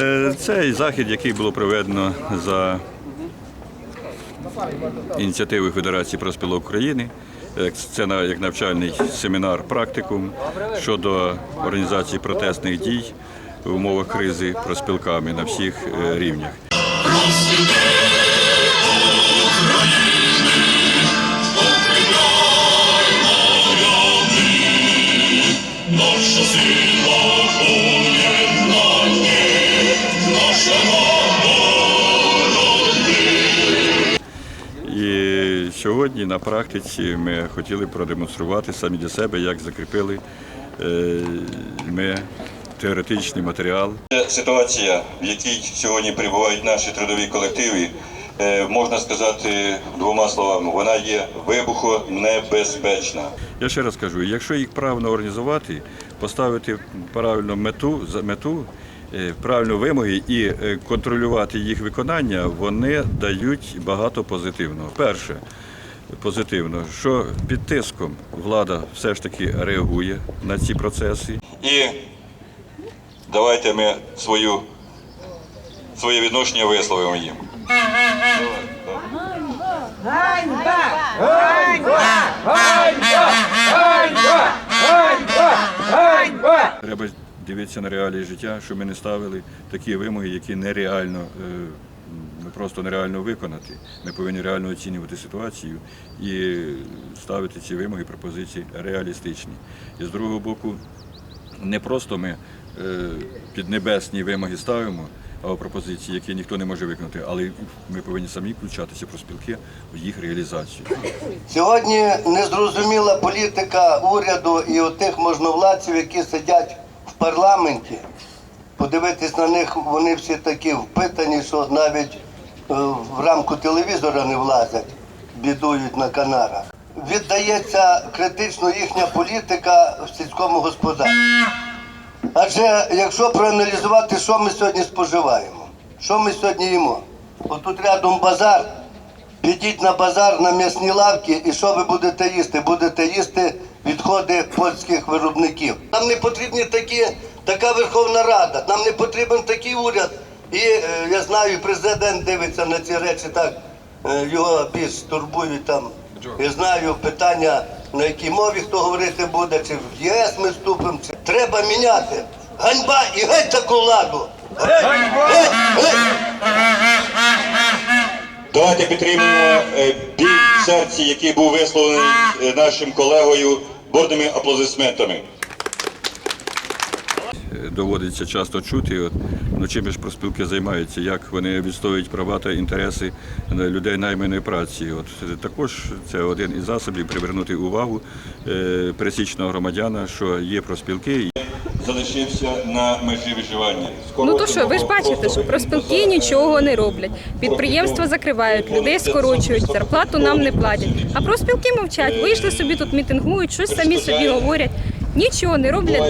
Е, Цей захід, який було проведено за ініціативою Федерації профспілок України, це на- як навчальний семінар практикум щодо організації протестних дій в умовах кризи проспілками на всіх е, рівнях. Сьогодні на практиці ми хотіли продемонструвати самі для себе, як закріпили е, ми теоретичний матеріал. Ситуація, в якій сьогодні перебувають наші трудові колективи, е, можна сказати двома словами, вона є вибухонебезпечна. Я ще раз кажу, якщо їх правильно організувати, поставити правильно мету за мету. е, Правильно вимоги і контролювати їх виконання, вони дають багато позитивного. Перше, позитивно, що під тиском влада все ж таки реагує на ці процеси. І давайте ми свою, своє відношення висловимо їм. Треба дивитися на реалії життя, щоб ми не ставили такі вимоги, які нереально, е, просто нереально виконати. Ми повинні реально оцінювати ситуацію і ставити ці вимоги, пропозиції реалістичні. І з другого боку, не просто ми е, піднебесні вимоги ставимо, пропозиції, які ніхто не може виконати, але ми повинні самі включатися про спілки в їх реалізацію. Сьогодні незрозуміла політика уряду і отих можновладців, які сидять в парламенті. Подивитись на них, вони всі такі впитані, що навіть в рамку телевізора не влазять, бідують на канарах. Віддається критично їхня політика в сільському господарстві. Адже якщо проаналізувати, що ми сьогодні споживаємо, що ми сьогодні їмо? Отут рядом базар. Підіть на базар на м'ясні лавки, і що ви будете їсти? Будете їсти відходи польських виробників. Нам не потрібні такі, така Верховна Рада, нам не потрібен такий уряд. І е, я знаю, президент дивиться на ці речі так, е, його більш турбують там. Я знаю питання, на якій мові хто говорити буде, чи в ЄС ми вступимо. Чи... Треба міняти. Ганьба і геть таку владу! Геть! Геть! Геть! Давайте підтримуємо е, біль в серці, який був висловлений нашим колегою бурними аплодисментами. Доводиться часто чути, от, ну, чим ж проспілки займаються, як вони відстоюють права та інтереси людей найманої праці. От, також це один із засобів привернути увагу е, пересічного громадяна, що є проспілки. Залишився на межі виживання. Скоро Ну то що, ви ж бачите, що профспілки нічого не роблять. Підприємства закривають, людей скорочують, зарплату нам не платять. А профспілки мовчать, вийшли собі тут мітингують, щось самі собі говорять, нічого не роблять.